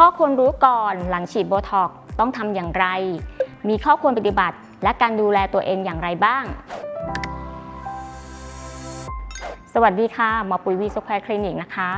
ข้อควรรู้ก่อนหลังฉีดโบท็อกต้องทำอย่างไร มีข้อควรปฏิบัติ และการดูแลตัวเองอย่างไรบ้าง สวัสดีค่ะ หมอปุ๋ยวีสแควร์คลินิกนะคะ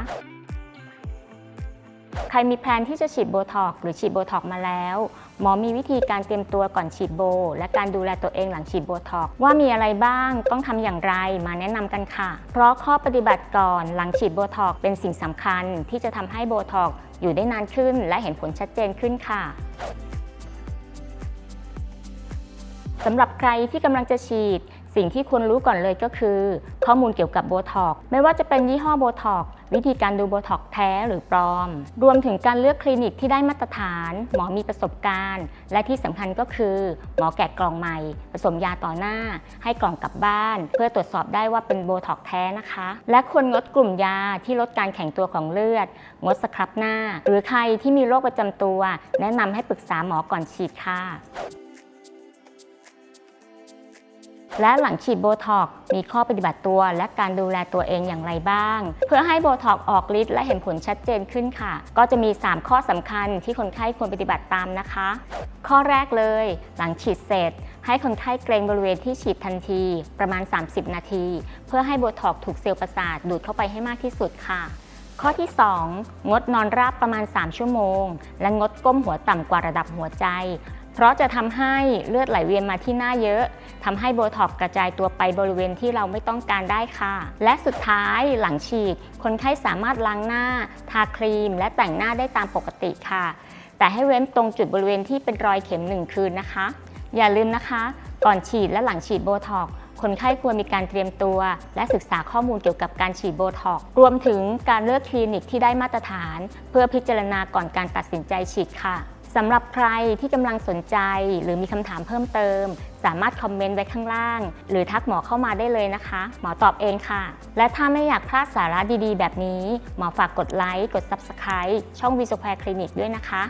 ใครมีแพลนที่จะฉีดโบท็อกหรือฉีดโบท็อกมาแล้ว หมอมีวิธีการเตรียมตัวก่อนฉีดโบ และการดูแลตัวเองหลังฉีดโบท็อกว่ามีอะไรบ้างต้องทำอย่างไรมาแนะนำกันค่ะ เพราะข้อปฏิบัติก่อนหลังฉีดโบท็อกเป็นสิ่งสำคัญที่จะทำให้โบท็อกอยู่ได้นานขึ้น และเห็นผลชัดเจนขึ้นค่ะสำหรับใครที่กำลังจะฉีด สิ่งที่ควรรู้ก่อนเลยก็คือ ข้อมูลเกี่ยวกับโบท็อกไม่ว่าจะเป็นยี่ห้อโบท็อก วิธีการดูโบท็อกแท้หรือปลอม รวมถึงการเลือกคลินิกที่ได้มาตรฐาน หมอมีประสบการณ์ และที่สำคัญก็คือ หมอแกะกล่องใหม่ ผสมยาต่อหน้า ให้กล่องกลับบ้าน เพื่อตรวจสอบได้ว่าเป็นโบท็อกแท้นะคะ และควรงดกลุ่มยาที่ลดการแข็งตัวของเลือด งดสครับหน้า หรือใครที่มีโรคประจำตัว แนะนำให้ปรึกษาหมอก่อนฉีดค่ะ และหลังฉีดโบท็อกมีข้อปฏิบัติตัว และการดูแลตัวเองอย่างไรบ้าง เพื่อให้โบท็อกออกฤทธิ์และเห็นผลชัดเจนขึ้นค่ะ ก็จะมี 3 ข้อสำคัญที่คนไข้ควรปฏิบัติตามนะคะ ข้อแรกเลย หลังฉีดเสร็จ ให้คนไข้เกรงบริเวณที่ฉีดทันที ประมาณ 30 นาที เพื่อให้โบท็อกถูกเซลล์ประสาทดูดเข้าไปให้มากที่สุดค่ะข้อที่ 2 งดนอนราบประมาณ 3 ชั่วโมง และงดก้มหัวต่ำกว่าระดับหัวใจ เพราะจะทำให้เลือดไหลเวียนมาที่หน้าเยอะทำให้โบท็อกกระจายตัวไปบริเวณที่เราไม่ต้องการได้ค่ะ และสุดท้ายหลังฉีด คนไข้สามารถล้างหน้า ทาครีม และแต่งหน้าได้ตามปกติค่ะ แต่ให้เว้นตรงจุดบริเวณที่เป็นรอยเข็มหนึ่งคืนนะคะ อย่าลืมนะคะ ก่อนฉีดและหลังฉีดโบท็อกคนไข้ควรมีการเตรียมตัว และศึกษาข้อมูลเกี่ยวกับการฉีดโบท็อกรวมถึงการเลือกคลินิกที่ได้มาตรฐาน เพื่อพิจารณาก่อนการตัดสินใจฉีดค่ะ สำหรับใครที่กำลังสนใจ หรือมีคำถามเพิ่มเติม สามารถคอมเมนต์ไว้ข้างล่าง หรือทักหมอเข้ามาได้เลยนะคะ หมอตอบเองค่ะ และถ้าไม่อยากพลาดสาระดีๆ แบบนี้ หมอฝากกดไลค์กด Subscribe ช่องวิสแควร์คลินิกด้วยนะคะ